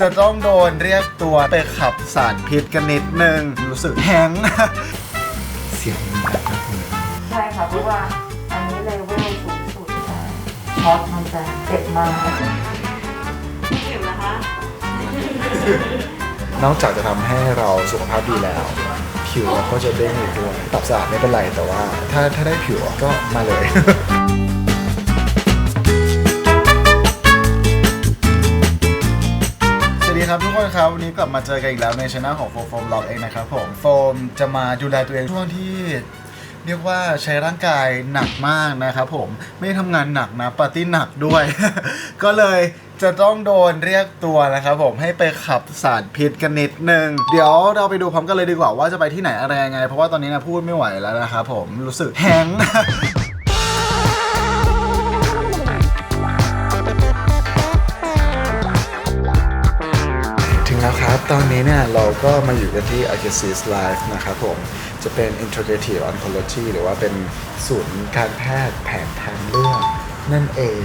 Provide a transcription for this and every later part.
จะต้องโดนเรียกตัวไปขับสารพิษกันนิดนึง รู้สึกแฮงก์เสียงมันแบบน่ากลัวใช่ค่ะเพราะว่าอันนี้เลเวลสูงสุดใช่ช็อตมันจะเจ็บมากเห็นนะคะ นอกจากจะทำให้เราสุขภาพดีแล้ว ผิวเราก็จะเด้งอีกด้วยตับสะอาดไม่เป็นไรแต่ว่า ถ้าถ้าได้ผิวอะก็มาเลย ครับทุกคนครับวันนี้กลับมาเจอกันอีกแล้วในช anel ของโฟมโฟมล็อกเองนะครับผมโฟมจะมาดูแลตัวเองช่วงที่เรียกว่าใช้ร่างกายหนักมากนะครับผมไม่ได้ทำงานหนักนะปาร์ตี้หนักด้วย ก็เลยจะต้องโดนเรียกตัวนะครับผมให้ไปขับสารพิษกันนิดนึง เดี๋ยวเราไปดูพร้อมกันเลยดีกว่าว่าจะไปที่ไหนอะไรยังไง เพราะว่าตอนนี้นะพูดไม่ไหวแล้วนะครับผมรู้สึกแฮง รับตอนนี้เนี่ยเราก็มาอยู่กันที่ a g a s i s Life นะครับผม จะเป็น Integrative Oncology หรือว่าเป็นศูนย์การแพทย์แผนทางเลือกนั่นเอง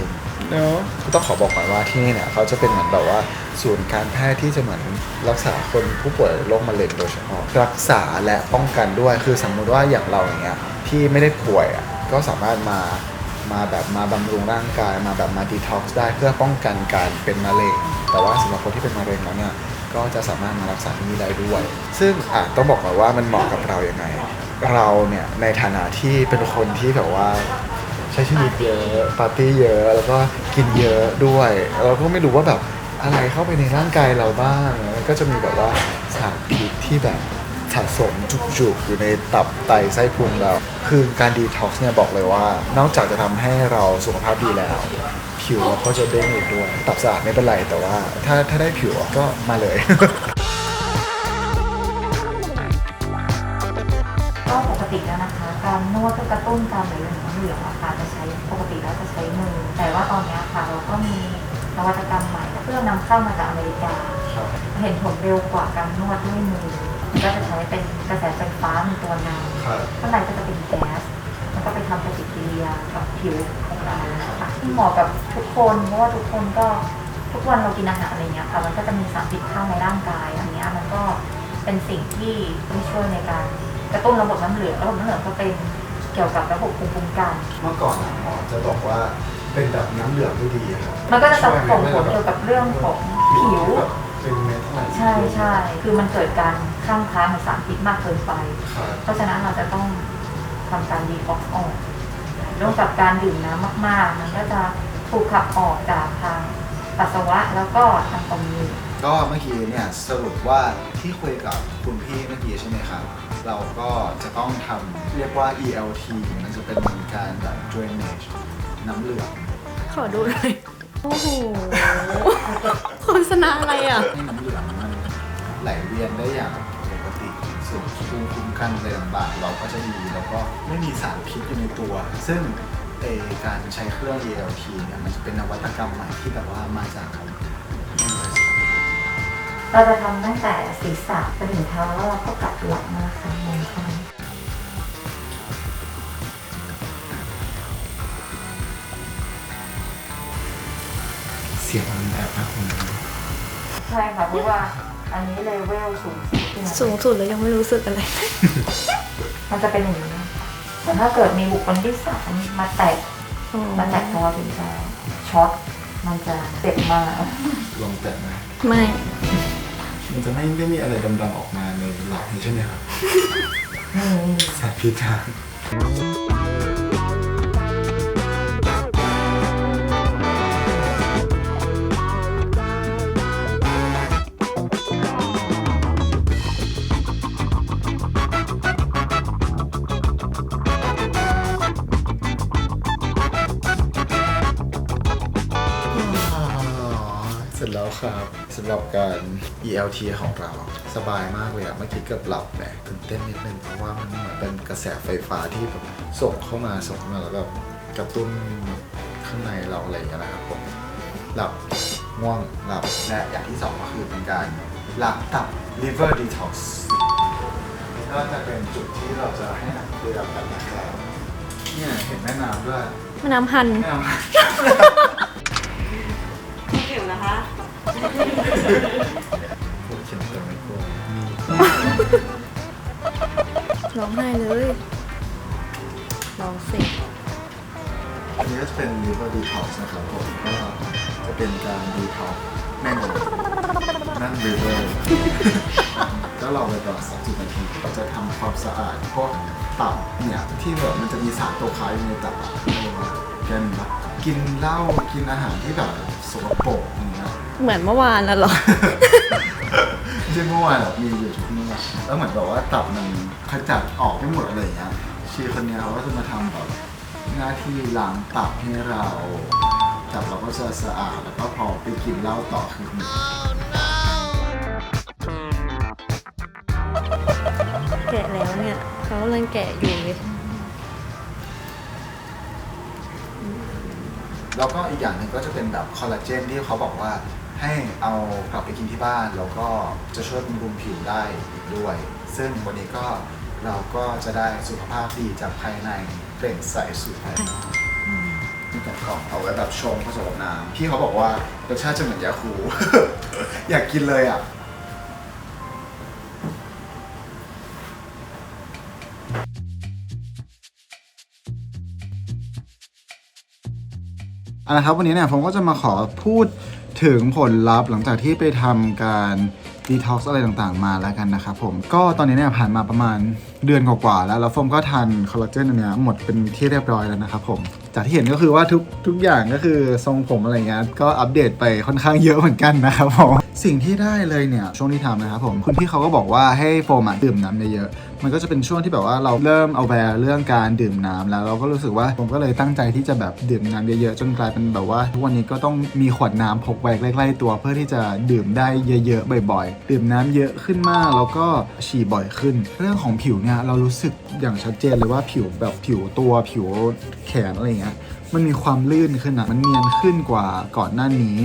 เนาะต้องขอบอกก่อนว่าที่นี่เนี่ยเขาจะเป็นเหมือนแบบว่าศูนย์การแพทย์ที่จะเหมือนรักษาคนผู้ป่วยโรคมะเร็งโดยเฉพาะรักษาและป้องกันด้วยคือสมมุติว่าอย่างเราอย่างเงี้ยที่ไม่ได้ป่วยอะก็สามารถมามาแบบมาบำรุงร่างกายมาแบบมาดีท็อกซ์ได้เพื่อป้องกันการเป็นมะเร็ง แต่ว่าสำหรับคนที่เป็นมะเร็งแล้วเนี่ย ก็จะสามารถมารักษาที่นี่ได้ด้วย ซึ่งอะต้องบอกก่อนว่ามันเหมาะกับเราอยัางไง เราเนี่ยในฐานะที่เป็นคนที่แบบว่าใช้ชีวิตเยอะปาร์ตี้เยอะ แล้วก็กินเยอะด้วย เราก็ไม่รู้ว่าแบบอะไรเข้าไปในร่างกายเราบ้างก็จะมีแบบว่าสารพิษที่แบบสะสมจุกๆอยู่ในตับไตไส้พุงเรา คือการดีท็อกซ์เนี่ยบอกเลยว่า นอกจากจะทำให้เราสุขภาพดีแล้ว ผิวเราก็จะเด้งอีกด้วยตับสะอาดไม่เป็นไรแต่ว่า ถ้าถ้าได้ผิวอะก็มาเลยก็ปกติแล้วนะคะ การนวดเพื่อกระตุ้นการไหลเวียนของน้ำเหลืองอะค่ะจะใช้ปกติแล้วจะใช้มือ แต่ว่าตอนเนี้ยค่ะเราก็มีนวัตกรรมใหม่เพื่อนำเข้ามาจากอเมริกา เห็นผลเร็วกว่าการนวดด้วยมือ ก็จะใช้เป็นกระแสไฟฟ้ามีตัวนำครับข้างในก็จะเป็นแก๊สแล้วก็ไปทำปฏิกิริยากับผิวของเราค่ะที่ เหมาะกับทุกคนเพราะว่าทุกคนก็ทุกวันเรากินอาหารอะไรเงี้ยค่ะมันก็จะมีสารพิษเข้าในร่างกายอันเนี้ยมันก็เป็นสิ่งที่ที่ช่วยในการกระตุ้นระบบน้ำเหลืองระบบน้ำเหลืองก็เป็นเกี่ยวกับระบบภูมิคุ้มกัน เมื่อก่อนอะหมอจะบอกว่าเป็นแบบน้ำเหลืองที่ดีครับมันก็จะส่งผลเกี่ยวกับเรื่องของผิว แบบเป็นเม็ดอะไรใช่ใช่คือมันเกิดการข้างค้างของสารพิษมากเกินไป ครับ เพราะฉะนั้นเราจะต้องทำการดีท็อกซ์ออก ร่วมกับการดื่มน้ำมาก ๆ มันก็จะถูกขับออกจากทางปัสสาวะแล้วก็ทางตรงนี้ ก็เมื่อกี้เนี่ยสรุปว่าที่คุยกับคุณพี่เมื่อกี้ใช่ไหมครับ เราก็จะต้องทำเรียกว่า ELT มันจะเป็นเหมือนการแบบ drainage น้ำเหลืองขอดูหน่อยโอ้โหโฆษณาอะไรอะ ให้น้ำเหลืองมันไหลเวียนได้อย่างปกติ ส่วนภูมิคุ้มกันอะไรต่างๆเราก็จะดีแล้วก็ไม่มีสารพิษอยู่ในตัว ซึ่งเออการใช้เครื่อง ELT เนี่ยมันจะเป็นนวัตกรรมใหม่ที่แบบว่ามาจากเราจะทำตั้งแต่ศีรษะไปถึงเท้าแล้วเราก็กลับหลังมาค่ะมองเข้าเสียงมันแบบน่ากลัวใช่ค่ะเพราะว่าอันนี้เลเวลสูงสุด สูงสุดแล้วยังไม่รู้สึกอะไร มันจะเป็นอย่างนี้แต่ถ้าเกิดมีบุคคลที่สามมาแตะมาแตะตัวถึงจะช็อตมันจะเจ็บมากลองแตะไหมไม่ มันจะไม่ไม่มีอะไรดำๆออกมาในหลังใช่ไหมครับนี่สารพิษทาง แล้วครับสำหรับการ ELT ของเราสบายมากเลยอะเมื่อกี้เกือบหลับแหมตื่นเต้นนิดนึงเพราะว่ามันเหมือนเป็นกระแสไฟฟ้าที่แบบส่งเข้ามาส่งเข้ามาแล้วแบบกระตุ้นข้างในเราอะไรอย่างเงี้ยนะครับผมหลับง่วงหลับและอย่างที่สองก็คือเป็นการหลับตับ liver detox ก็จะเป็นจุดที่เราจะให้นักเรียนกันนะครับเนี่ยเห็นแม่น้ำด้วยแม่น้ำฮัน แม่น้ำเห็นนะคะ พูดเขียนแต่ไม่กลัวมีร้องไห้เลยร้องสิอันนี้ก็จะเป็น liver detox นะครับผมก็จะเป็นการ detox แน่นอนนั่น liver ก็รอไปก่อน30นาทีเราจะทำความสะอาดพวกตับเนี่ยที่แบบมันจะมีสารตกค้างอยู่ในตับอะเรียกว่าแกนแบบกินเหล้ากินอาหารที่แบบสกปรกอย่าง เงี้ยเหมือนเมื่อวานน่ะเหรอ ไม่ใช่เมื่อวานหรอกมีอยู่ทุกเมื่อแล้วเหมือนแบบว่าตับมันขจัดออกไม่หมดอะไรอย่างเงี้ยชีคนเนี้ยเขาก็จะมาทำแบบหน้าที่ล้างตับให้เราตับเราก็จะสะอาดแล้วก็พอไปกินเหล้าต่อคือหนึ่งแกะแล้วเนี่ยเขากำลังแกะอยู่เลย แล้วก็อีกอย่างหนึ่งก็จะเป็นแบบคอลลาเจนที่เขาบอกว่าให้เอากลับไปกินที่บ้าน แล้วก็จะช่วยบำรุงผิวได้อีกด้วย ซึ่งวันนี้ก็เราก็จะได้สุขภาพดีจากภายในเปล่งใสสู่ภายนอกนี่กับกล่องเอาไว้แบบชงผสมกับน้ำพี่เขาบอกว่ารสชาติจะเหมือนยาคู อยากกินเลยอะ เอาละครับวันนี้เนี่ยผมก็จะมาขอพูดถึงผลลัพธ์หลังจากที่ไปทำการดีท็อกซ์อะไรต่างๆ มาแล้วกันนะครับผมก็ตอนนี้เนี่ยผ่านมาประมาณเดือนกว่าๆแล้วแล้วฟมก็ทานคอลลาเจนอันเนี้ยหมดเป็นที่เรียบร้อยแล้วนะครับผมจากที่เห็นก็คือว่าทุกทุกอย่างก็คือทรงผมอะไรเงี้ยก็อัปเดตไปค่อนข้างเยอะเหมือนกันนะครับผมสิ่งที่ได้เลยเนี่ยช่วงที่ทำนะครับผมคุณพี่เขาก็บอกว่าให้โฟมอะดื่มน้ำเยอะๆ มันก็จะเป็นช่วงที่แบบว่าเราเริ่มเอาแวร์เรื่องการดื่มน้ำแล้วเราก็รู้สึกว่าผมก็เลยตั้งใจที่จะแบบดื่มน้ำเยอะๆจนกลายเป็นแบบว่า ทุกวันนี้ก็ต้องมีขวดน้ำพกไว้ใกล้ๆตัว เพื่อที่จะดื่มได้เยอะๆบ่อย ๆ ดื่มน้ำเยอะขึ้นมากแล้วก็ฉี่บ่อยขึ้น เรื่องของผิวเนี่ยเรารู้สึกอย่างชัดเจนเลยว่าผิวแบบผิวตัวผิวแขนอะไรอย่างเงี้ยมันมีความลื่นขึ้นอะมันเนียนขึ้นกว่าก่อนหน้านี้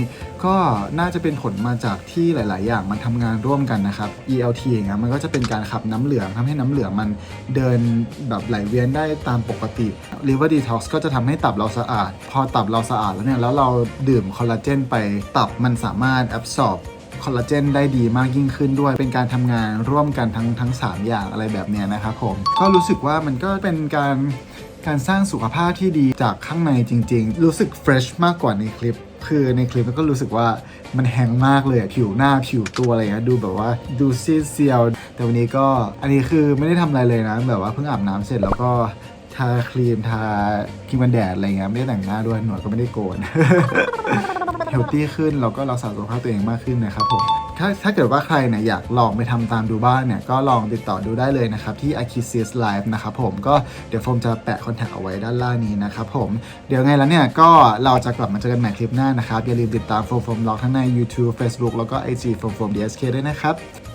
ก็น่าจะเป็นผลมาจากที่หลาย ๆ อย่างมันทำงานร่วมกันนะครับ ELT อย่างเงี้ยมันก็จะเป็นการขับน้ำเหลืองทำให้น้ำเหลืองมันเดินแบบไหลเวียนได้ตามปกติ Liver Detox ก็จะทำให้ตับเราสะอาด พอตับเราสะอาดแล้วเนี่ยแล้วเราดื่มคอลลาเจนไปตับมันสามารถ absorb คอลลาเจนได้ดีมากยิ่งขึ้นด้วย เป็นการทำงานร่วมกันทั้งทั้ง 3 อย่างอะไรแบบเนี้ยนะครับผม ก็รู้สึกว่ามันก็เป็นการ การสร้างสุขภาพที่ดีจากข้างในจริง ๆ รู้สึกเฟรชมากกว่าในคลิป คือในคลิปมันก็รู้สึกว่ามันแห้งมากเลยผิวหน้าผิวตัวอะไรเงี้ยดูแบบว่าดูซีดเซียว แต่วันนี้ก็อันนี้คือไม่ได้ทำอะไรเลยนะ แบบว่าเพิ่งอาบน้ำเสร็จแล้วก็ทาครีมทาครีมกันแดดอะไรเงี้ยไม่ได้แต่งหน้าด้วยหนวดก็ไม่ได้โกนเฮลตี้ขึ้นแล้วก็รักษาสุขภาพตัวเองมากขึ้นนะครับผม ถ้าถ้าเกิดว่าใครเนี่ยอยากลองไปทำตามดูบ้างเนี่ย ก็ลองติดต่อดูได้เลยนะครับ ที่ a k i s i s Live นะครับผมก็เดี๋ยวโฟมจะแปะคอนแทคเอาไว้ด้านล่างนี้นะครับผมเดี๋ยวไงแล้วเนี่ย ก็เราจะกลับมาเจอกันใหม่คลิปหน้านะครับ อย่าลืมติดตามโฟมโฟมล็อกทั้งใน YouTube Facebook แล้วก็ IG โฟมโฟม DSK ด้วยนะครับ